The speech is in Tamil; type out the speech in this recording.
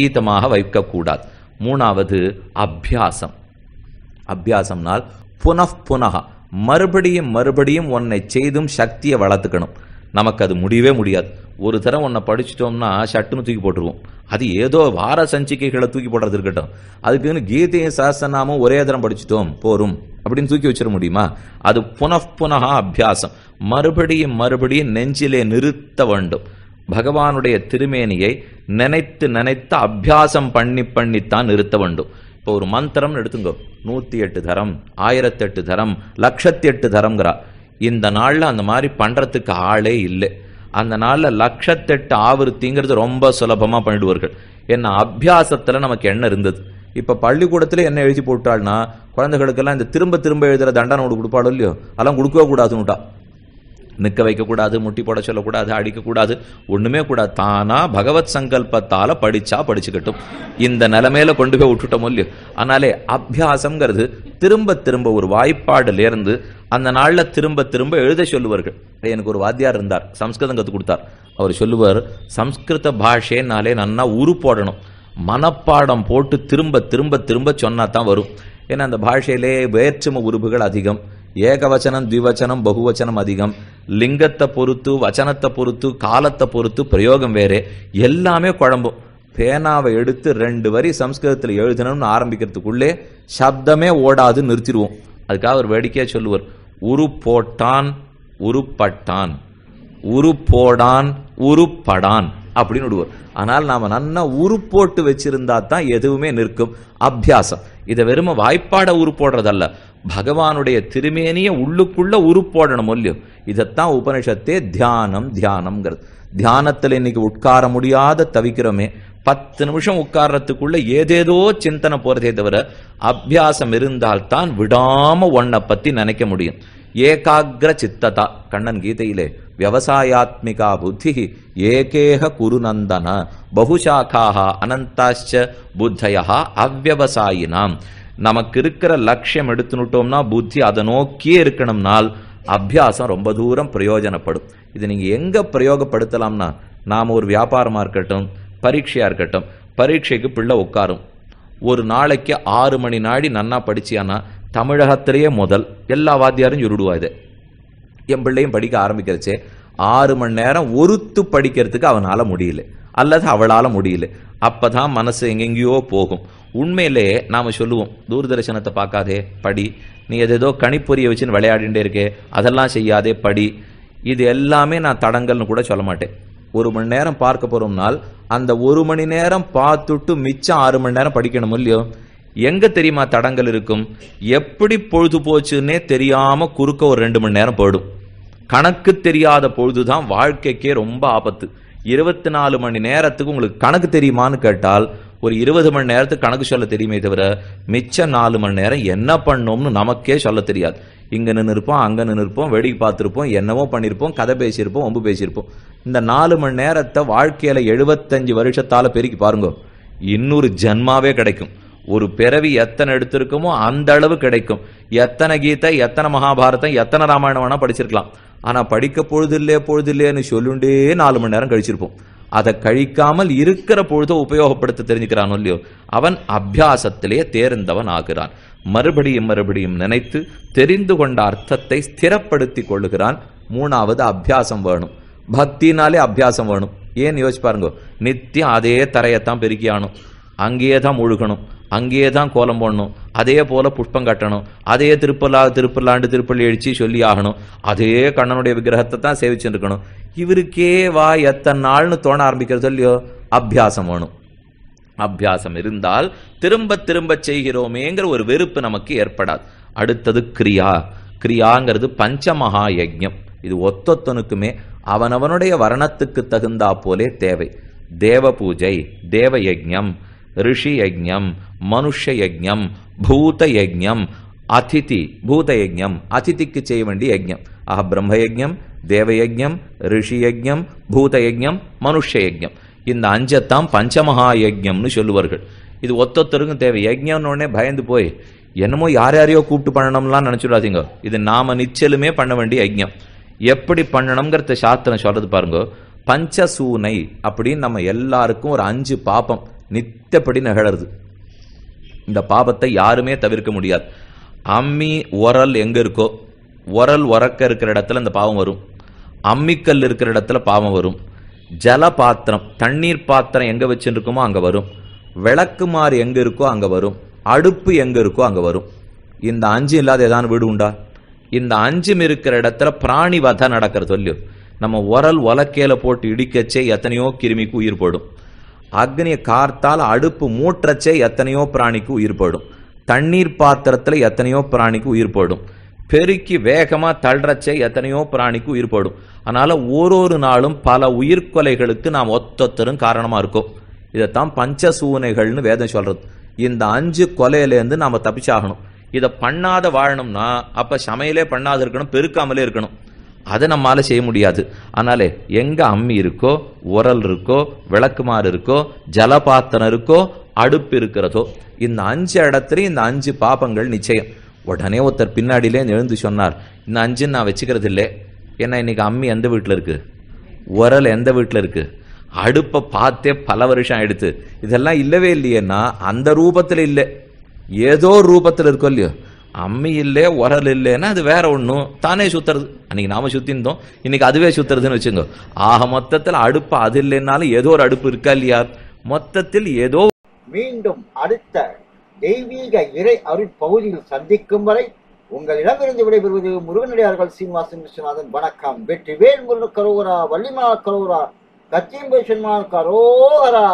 அதீதமாக வைக்கக்கூடாது. மூணாவது அபியாசம். அபியாசம்னால் புன புனக மறுபடியும் மறுபடியும் உன்னை செய்தும் சக்தியை வளர்த்துக்கணும். நமக்கு அது முடியவே முடியாது. ஒரு தரம் உன்னை படிச்சிட்டோம்னா ஷட்டுன்னு தூக்கி போட்டுருவோம். அது ஏதோ வார சஞ்சிக்கைகளை தூக்கி போடுறது இருக்கட்டும். அதுக்குன்னு கீதையும் சாசனாமும் ஒரே தரம் படிச்சிட்டோம் போரும். அப்படின்னு தூக்கி வச்சிட முடியுமா? அது புனః புனகா அபியாசம். மறுபடியும் மறுபடியும் நெஞ்சிலே நிறுத்த வேண்டும். பகவானுடைய திருமேனியை நினைத்து நினைத்து அபியாசம் பண்ணி பண்ணித்தான் நிறுத்த வேண்டும். இப்போ ஒரு மந்திரம் எடுத்துங்கோ. நூற்றி எட்டு தரம் ஆயிரத்தெட்டு தரம் லட்சத்தி எட்டு தரம்ங்கிறா. இந்த நாளில் அந்த மாதிரி பண்ணுறதுக்கு ஆளே இல்லை. அந்த நாளில் லட்சத்தெட்டு ஆவருத்திங்கிறது ரொம்ப சுலபமாக பண்ணிடுவார்கள். என்ன அபியாசத்தில் நமக்கு என்ன இருந்தது. இப்போ பள்ளிக்கூடத்தில் என்ன எழுதி போட்டாள்னா குழந்தைகளுக்கெல்லாம் இந்த திரும்ப திரும்ப எழுதுகிற தண்டனை ஒன்று கொடுப்பாளோ இல்லையோ? அதெல்லாம் கொடுக்கவே கூடாதுன்னுட்டா. நிற்க வைக்கக்கூடாது முட்டி போட சொல்லக்கூடாது அடிக்கக்கூடாது ஒன்றுமே கூடாது. தானாக பகவத் சங்கல்பத்தால் படித்தா படிச்சுக்கட்டும். இந்த நிலைமையில கொண்டு போய் விட்டுட்டோம் இல்லையோ? அதனாலே அபியாசங்கிறது திரும்ப திரும்ப ஒரு வாய்ப்பாடுல இருந்து அந்த நாளில் திரும்ப திரும்ப எழுத சொல்லுவார்கள். எனக்கு ஒரு வாத்தியார் இருந்தார் சம்ஸ்கிருதம் கற்றுக் கொடுத்தார். அவர் சொல்லுவார் சம்ஸ்கிருத பாஷைனாலே நன்னா உரு போடணும். மனப்பாடம் போட்டு திரும்ப திரும்ப திரும்ப சொன்னா தான் வரும். ஏன்னா அந்த பாஷையிலே வேற்றும உருபுகள் அதிகம். ஏகவச்சனம் திவச்சனம் பகுவச்சனம் அதிகம். லிங்கத்தை பொறுத்து வச்சனத்தை பொறுத்து காலத்தை பொறுத்து பிரயோகம் வேறே. எல்லாமே குழம்பும் பேனாவை எடுத்து ரெண்டு வரி சம்ஸ்கிருதத்தில் எழுதணும்னு ஆரம்பிக்கிறதுக்குள்ளே சப்தமே ஓடாது நிறுத்திடுவோம். அதுக்காக ஒரு வேடிக்கையாக சொல்லுவார். உரு போட்டான் உருப்பட்டான். உரு போடான் உருப்படான் அப்படின்னு விடுவார். ஆனால் நாம் நன்னா உரு போட்டு வச்சிருந்தா தான் எதுவுமே நிற்கும். அபியாசம். இதை வெறும வாய்ப்பாட உரு போடுறதல்ல பகவானுடைய திருமேனிய உள்ளுக்குள்ள உருப்போடணும் இல்லையோ? இதைத்தான் உபனிஷத்தே தியானம் தியானம்ங்கிறது. தியானத்தில் இன்னைக்கு உட்கார முடியாத தவிக்கிறோமே. பத்து நிமிஷம் உட்கார்றதுக்குள்ள ஏதேதோ சிந்தனை போறதே தவிர அபியாசம் இருந்தால்தான் விடாம ஒன்ன பத்தி நினைக்க முடியும். ஏகாகிர சித்ததா கண்ணன் கீதையிலே விவசாயாத்மிகா புத்தி ஏகேக குருநந்தன பகுசாக்காக அனந்தாச்ச புத்தயா அவ்வவசாயினாம். நமக்கு இருக்கிற லட்சியம் எடுத்துனுட்டோம்னா புத்தி அதை நோக்கியே இருக்கணும்னால் அபியாசம் ரொம்ப தூரம் பிரயோஜனப்படும். இது நீங்கள் எங்கே பிரயோகப்படுத்தலாம்னா நாம் ஒரு வியாபாரமாக இருக்கட்டும் பரீட்சையாக இருக்கட்டும் பரீட்சைக்கு பிள்ளை உட்காரும். ஒரு நாளைக்கு ஆறு மணி நாடி நன்னா படிச்சியானா தமிழகத்திலேயே முதல். எல்லா வாத்தியாரும் சுருடுவா இது. என் பிள்ளையும் படிக்க ஆரம்பிக்கிறச்சே ஆறு மணி நேரம் ஒருத்து படிக்கிறதுக்கு அவனால் முடியல. அல்லது அவளால் முடியல. அப்பதான் மனசு எங்கெங்கேயோ போகும். உண்மையிலே நாம் சொல்லுவோம் தூர்தர்ஷனத்தை பார்க்காதே படி. நீ எதேதோ கணிப்பொறியை வச்சுன்னு விளையாடிட்டே இருக்கே அதெல்லாம் செய்யாதே படி. இது எல்லாமே நான் தடங்கல்னு கூட சொல்ல மாட்டேன். ஒரு மணி நேரம் பார்க்க போறோம்னால் அந்த ஒரு மணி நேரம் பார்த்துட்டு மிச்சம் ஆறு மணி நேரம் படிக்கணும் இல்லையோ? எங்க தெரியுமா தடங்கள் இருக்கும்? எப்படி பொழுது போச்சுன்னே தெரியாம குறுக்க ஒரு ரெண்டு மணி நேரம் போயிடும். கணக்கு தெரியாத பொழுதுதான் வாழ்க்கைக்கே ரொம்ப ஆபத்து. இருபத்தி நாலு மணி நேரத்துக்கு உங்களுக்கு கணக்கு தெரியுமான்னு கேட்டால் ஒரு இருபது மணி நேரத்துக்கு கணக்கு சொல்ல தெரியுமே தவிர மிச்ச நாலு மணி நேரம் என்ன பண்ணோம்னு நமக்கே சொல்ல தெரியாது. இங்க நின்று இருப்போம் அங்க நின்று இருப்போம் வேடிக்கை பார்த்துருப்போம் என்னவோ பண்ணியிருப்போம் கதை பேசியிருப்போம் ஒம்பு பேசியிருப்போம். இந்த நாலு மணி நேரத்தை வாழ்க்கையில எழுபத்தஞ்சு வருஷத்தால பெருக்கி பாருங்க. இன்னொரு ஜன்மாவே கிடைக்கும். ஒரு பிறவி எத்தனை எடுத்திருக்குமோ அந்த அளவு கிடைக்கும். எத்தனை கீதை எத்தனை மகாபாரதம் எத்தனை ராமாயணம் வேணா படிச்சிருக்கலாம். ஆனா படிக்க பொழுது இல்லையே பொழுது இல்லையேன்னு சொல்லுண்டே நாலு மணி நேரம் கழிச்சிருப்போம். அதை கழிக்காமல் இருக்கிற பொழுதோ உபயோகப்படுத்த தெரிஞ்சுக்கிறானோ இல்லையோ? அவன் அபியாசத்திலேயே தேர்ந்தவன் ஆகிறான். மறுபடியும் மறுபடியும் நினைத்து தெரிந்து கொண்ட அர்த்தத்தை ஸ்திரப்படுத்தி கொள்ளுகிறான். மூணாவது அபியாசம் வேணும். பக்தினாலே அபியாசம் வேணும். ஏன் யோசிச்சு பாருங்க? நித்தியம் அதே தரையத்தான் பெருக்கியானும். அங்கேயே தான் முழுகணும். அங்கேயே தான் கோலம் போடணும். அதே போல புஷ்பம் கட்டணும். அதே திருப்பலா திருப்பலாண்டு திருப்பள்ளி எழுச்சி சொல்லி ஆகணும். அதே கண்ணனுடைய விக்கிரகத்தை தான் சேவிச்சுட்டு இருக்கணும் இவருக்கே வா எத்தனை நாள்னு தோண ஆரம்பிக்கிறது இல்லையோ அபியாசம் வேணும். அபியாசம் இருந்தால் திரும்ப திரும்ப செய்கிறோமேங்கிற ஒரு வெறுப்பு நமக்கு ஏற்படாது. அடுத்தது கிரியா. கிரியாங்கிறது பஞ்சமகா யஜ்யம். இது ஒத்தொத்தனுக்குமே அவனவனுடைய வரணத்துக்கு தகுந்தா போலே தேவை. தேவ பூஜை தேவ யஜ்யம். ரிஷி யஜ்யம் மனுஷ யஜ்ஞம் பூத யஜ்ஞம் அதிதி பூத யஜ்யம் அதிதிக்கு செய்ய வேண்டிய யஜ்யம். ஆக பிரம்ம யஜ்ஞம் தேவ யஜ்ஞம் ரிஷி யஜ்ஞம் பூத மனுஷ யஜ்ஞம் இந்த அஞ்சத்தான் பஞ்சமகா யஜ்யம்னு சொல்லுவார்கள். இது ஒத்தொத்தருக்கும் தேவை. யஜ்யம்னு உடனே பயந்து போய் என்னமோ யார் யாரையோ கூப்பிட்டு பண்ணணும்லாம் நினைச்சுடாதீங்க. இது நாம நிச்சலுமே பண்ண வேண்டிய யஜ்யம். எப்படி பண்ணணுங்கிறத சாஸ்திரம் சொல்றது பாருங்க பஞ்சசூனை அப்படின்னு நம்ம எல்லாருக்கும் ஒரு அஞ்சு பாப்பம் நித்தப்படி நிகழறது. இந்த பாபத்தை யாருமே தவிர்க்க முடியாது. அம்மி உரல் எங்க இருக்கோ உரல் உறக்க இருக்கிற இடத்துல இந்த பாவம் வரும். அம்மிக்கல் இருக்கிற இடத்துல பாவம் வரும். ஜல பாத்திரம் தண்ணீர் பாத்திரம் எங்க வச்சுருக்குமோ அங்க வரும். விளக்குமாறு எங்க இருக்கோ அங்க வரும். அடுப்பு எங்க இருக்கோ அங்க வரும். இந்த அஞ்சு இல்லாத ஏதாவது வீடு உண்டா? இந்த அஞ்சும் இருக்கிற இடத்துல பிராணி வதை நடக்கிறது இல்லையோ நம்ம உரல் உலக்கையில போட்டு இடிக்கச்சே எத்தனையோ கிருமிக்கு உயிர் போடும் அக்னியை கார்த்தால் அடுப்பு மூற்றச்சே எத்தனையோ பிராணிக்கு உயிர் போடும் தண்ணீர் பாத்திரத்தில் எத்தனையோ பிராணிக்கு உயிர் போடும் பெருக்கி வேகமாக தள்ளுறச்சே எத்தனையோ பிராணிக்கு உயிர் போடும் அதனால் ஒரு ஒரு நாளும் பல உயிர்கொலைகளுக்கு நாம் ஒத்தொத்தரும் காரணமாக இருக்கும். இதைத்தான் பஞ்சசூனைகள்னு வேதம் சொல்கிறது இந்த அஞ்சு கொலையிலேருந்து நாம் தப்பிச்சாகணும். இதை பண்ணாத வாழணும்னா அப்போ சமையலே பண்ணாத இருக்கணும் பெருக்காமலே இருக்கணும். அதை நம்மால் செய்ய முடியாது. ஆனாலே எங்கே அம்மி இருக்கோ உரல் இருக்கோ விளக்குமாறு இருக்கோ ஜலபாத்திரம் இருக்கோ அடுப்பு இருக்கிறதோ இந்த அஞ்சு இடத்துலையும் இந்த அஞ்சு பாபங்கள் நிச்சயம். உடனே ஒருத்தர் பின்னாடியிலே எழுந்து சொன்னார் இந்த அஞ்சு நான் வச்சுக்கிறது இல்லை. ஏன்னா இன்னைக்கு அம்மி எந்த வீட்டில் இருக்கு? உரல் எந்த வீட்டில் இருக்கு? அடுப்பை பார்த்தே பல வருஷம் ஆயிடுத்து. இதெல்லாம் இல்லவே இல்லையேன்னா அந்த ரூபத்தில் இல்லை. ஏதோ ரூபத்தில் இருக்கோ இல்லையோ. அம்மி இல்லை உரல் இல்லைன்னா அது வேற ஒன்றும் தானே சுத்துறது. அன்னைக்கு நாம சுத்திருந்தோம். இன்னைக்கு அதுவே சுத்துறதுன்னு வச்சுங்க ஆக மொத்தத்தில் அடுப்பு அது இல்லைன்னாலும் ஏதோ ஒரு அடுப்பு இருக்கா இல்லையா? மொத்தத்தில் ஏதோ மீண்டும் அடுத்த தெய்வீக இறை அருட்பகுதியில் சந்திக்கும் வரை உங்களிடமிருந்து விடைபெறுவது முருகனடியார்கள் சீனிவாசன் விஸ்வநாதன். வணக்கம். வெற்றி வேல் முருகன் கரோகரா வள்ளிமா கரோகரா கச்சிம்பை கரோகரா.